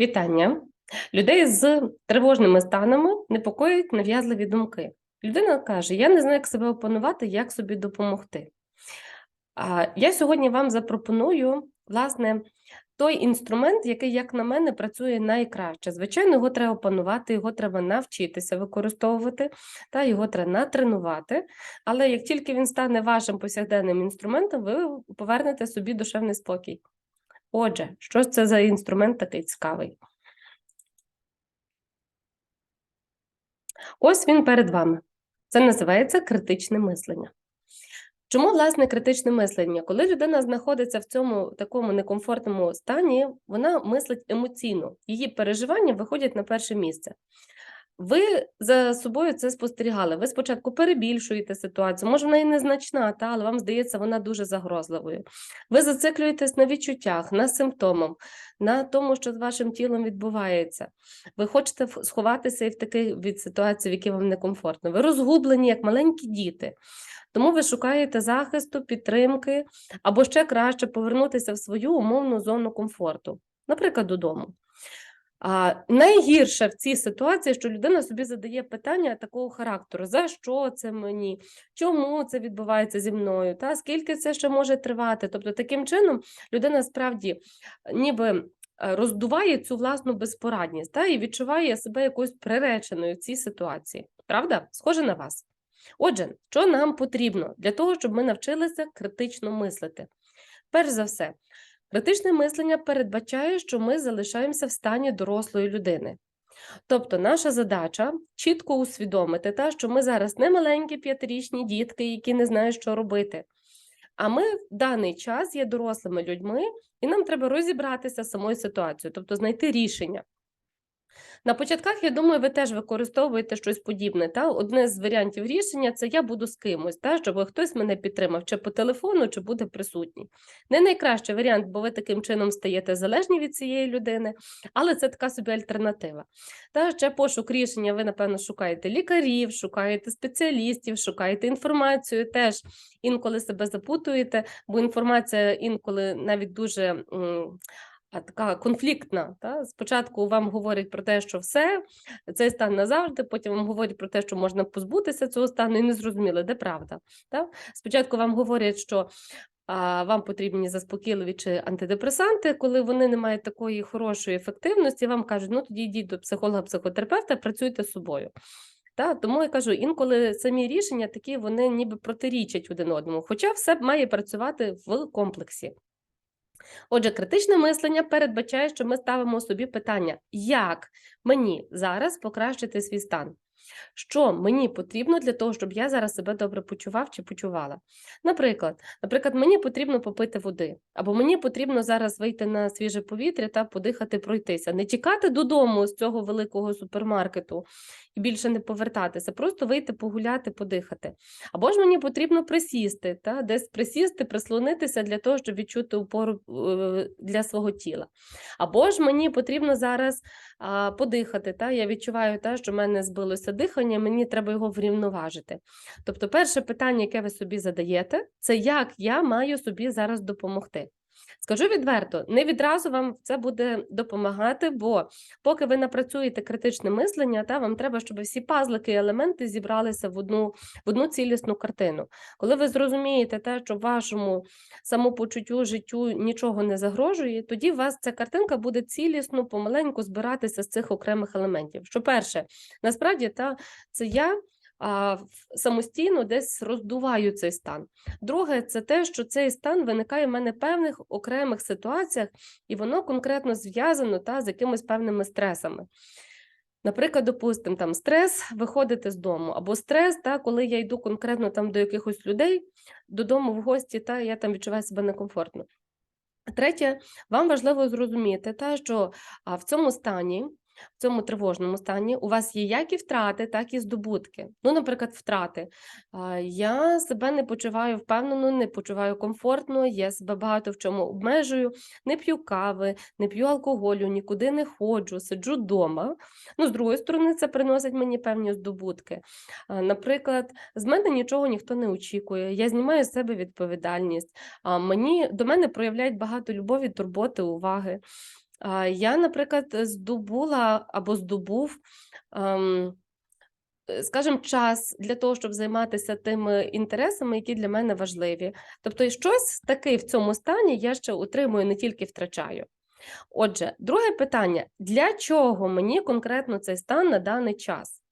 Вітання. Людей з тривожними станами непокоїть нав'язливі думки. Людина каже: Я не знаю, як себе опанувати, як собі допомогти. А я сьогодні вам запропоную, власне, той інструмент, який, як на мене, працює найкраще. Звичайно, його треба опанувати, його треба навчитися використовувати, та його треба натренувати. Але як тільки він стане вашим повсякденним інструментом, ви повернете собі душевний спокій. Отже, що це за інструмент такий цікавий? Ось він перед вами. Це називається критичне мислення. Чому, власне, критичне мислення? Коли людина знаходиться в цьому такому некомфортному стані, вона мислить емоційно, її переживання виходять на перше місце. Ви за собою це спостерігали. Ви спочатку перебільшуєте ситуацію, може, вона і незначна, та, але вам здається, вона дуже загрозливою. Ви зациклюєтесь на відчуттях, на симптомах, на тому, що з вашим тілом відбувається. Ви хочете сховатися і в таких від ситуацій, в які вам некомфортно. Ви розгублені, як маленькі діти. Тому ви шукаєте захисту, підтримки, або ще краще повернутися в свою умовну зону комфорту, наприклад, додому. А найгірше в цій ситуації, що людина собі задає питання такого характеру: за що це мені? Чому це відбувається зі мною? Та скільки це ще може тривати? Тобто, таким чином людина справді е, ніби е, роздуває цю власну безпорадність та, і відчуває себе якоюсь приреченою в цій ситуації. Правда? Схоже на вас. Отже, що нам потрібно для того, щоб ми навчилися критично мислити? Перш за все, критичне мислення передбачає, що ми залишаємося в стані дорослої людини. Тобто, наша задача чітко усвідомити, та, що ми зараз не маленькі п'ятирічні дітки, які не знають, що робити. А ми в даний час є дорослими людьми, і нам треба розібратися з самою ситуацією, тобто знайти рішення. На початках, я думаю, ви теж використовуєте щось подібне. Та? Одне з варіантів рішення це я буду з кимось, та? щоб хтось мене підтримав, чи по телефону, чи буде присутній. Не найкращий варіант, бо ви таким чином стаєте залежні від цієї людини, але це така собі альтернатива. Та ще пошук рішення, ви, напевно, шукаєте лікарів, шукаєте спеціалістів, шукаєте інформацію, теж інколи себе запутуєте, бо інформація інколи навіть дуже. Така конфліктна. Та? Спочатку вам говорять про те, що все, цей стан назавжди, потім вам говорять про те, що можна позбутися цього стану, і не зрозуміли, де правда. Та? Спочатку вам говорять, що а, вам потрібні заспокійливі чи антидепресанти, коли вони не мають такої хорошої ефективності, вам кажуть, ну тоді йдіть до психолога-психотерапевта, працюйте з собою. Та, тому я кажу, інколи самі рішення такі вони ніби протирічать один одному, хоча все має працювати в комплексі. Отже, критичне мислення передбачає, що ми ставимо собі питання, як мені зараз покращити свій стан? Що мені потрібно для того, щоб я зараз себе добре почував чи почувала? Наприклад, наприклад, мені потрібно попити води, або мені потрібно зараз вийти на свіже повітря та подихати, пройтися, не тікати додому з цього великого супермаркету і більше не повертатися, просто вийти погуляти, подихати. Або ж мені потрібно присісти, та, десь присісти, прислонитися для того, щоб відчути опору е, для свого тіла. Або ж мені потрібно зараз а, подихати. Та? Я відчуваю, та, що в мене збилося дихання, мені треба його врівноважити. Тобто, перше питання, яке ви собі задаєте, це як я маю собі зараз допомогти. Скажу відверто, не відразу вам це буде допомагати, бо поки ви напрацюєте критичне мислення, та вам треба, щоб всі пазлики і елементи зібралися в одну, в одну цілісну картину. Коли ви зрозумієте те, що вашому самопочуттю, життю нічого не загрожує, тоді у вас ця картинка буде цілісно, помаленьку збиратися з цих окремих елементів. Що перше, насправді, та це я. Самостійно десь роздуваю цей стан. Друге, це те, що цей стан виникає в мене в певних окремих ситуаціях, і воно конкретно зв'язано та з якимись певними стресами. Наприклад, допустимо, там стрес виходити з дому, або стрес, та, коли я йду конкретно там до якихось людей додому в гості, та я там відчуваю себе некомфортно. Третє, вам важливо зрозуміти, та, що в цьому стані, в цьому тривожному стані у вас є як і втрати, так і здобутки. Ну, наприклад, втрати. Я себе не почуваю впевнено, не почуваю комфортно, я себе багато в чому обмежую, не п'ю кави, не п'ю алкоголю, нікуди не ходжу, сиджу вдома. Ну, з другої сторони, це приносить мені певні здобутки. Наприклад, з мене нічого ніхто не очікує, я знімаю з себе відповідальність. Мені до мене проявляють багато любові, турботи, уваги. Я, наприклад, здобула або здобув, е, скажімо, час для того, щоб займатися тими інтересами, які для мене важливі. Тобто, щось таке в цьому стані я ще отримую, не тільки втрачаю. Отже, друге питання: для чого мені конкретно цей стан на даний час?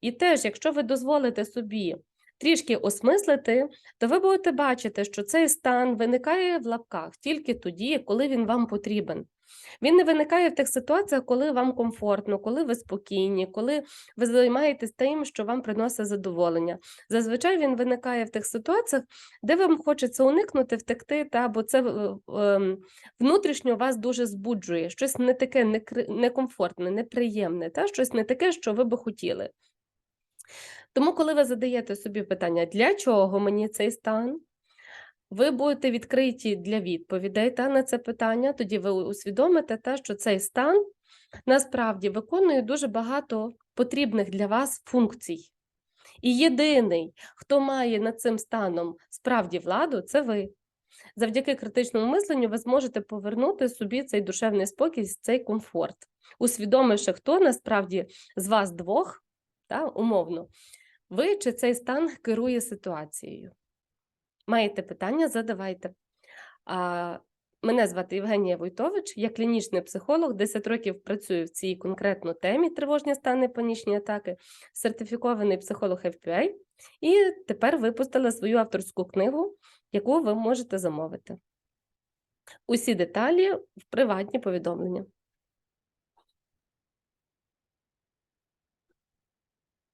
І теж, якщо ви дозволите собі трішки осмислити, то ви будете бачити, що цей стан виникає в лапках тільки тоді, коли він вам потрібен. Він не виникає в тих ситуаціях, коли вам комфортно, коли ви спокійні, коли ви займаєтесь тим, що вам приносить задоволення. Зазвичай він виникає в тих ситуаціях, де вам хочеться уникнути, втекти, та бо це е, ем, внутрішньо вас дуже збуджує, щось не таке некомфортне, неприємне, та щось не таке, що ви би хотіли. Тому, коли ви задаєте собі питання, для чого мені цей стан, ви будете відкриті для відповідей та, на це питання, тоді ви усвідомите те, що цей стан насправді виконує дуже багато потрібних для вас функцій. І єдиний, хто має над цим станом справді владу, це ви. Завдяки критичному мисленню ви зможете повернути собі цей душевний спокій, цей комфорт, усвідомивши, хто насправді з вас двох, та, умовно, ви чи цей стан керує ситуацією. Маєте питання, задавайте. А, Мене звати Євгенія Войтович, я клінічний психолог, 10 років працюю в цій конкретно темі тривожні стани, панічні атаки, сертифікований психолог FPI, і тепер випустила свою авторську книгу, яку ви можете замовити. Усі деталі в приватні повідомлення.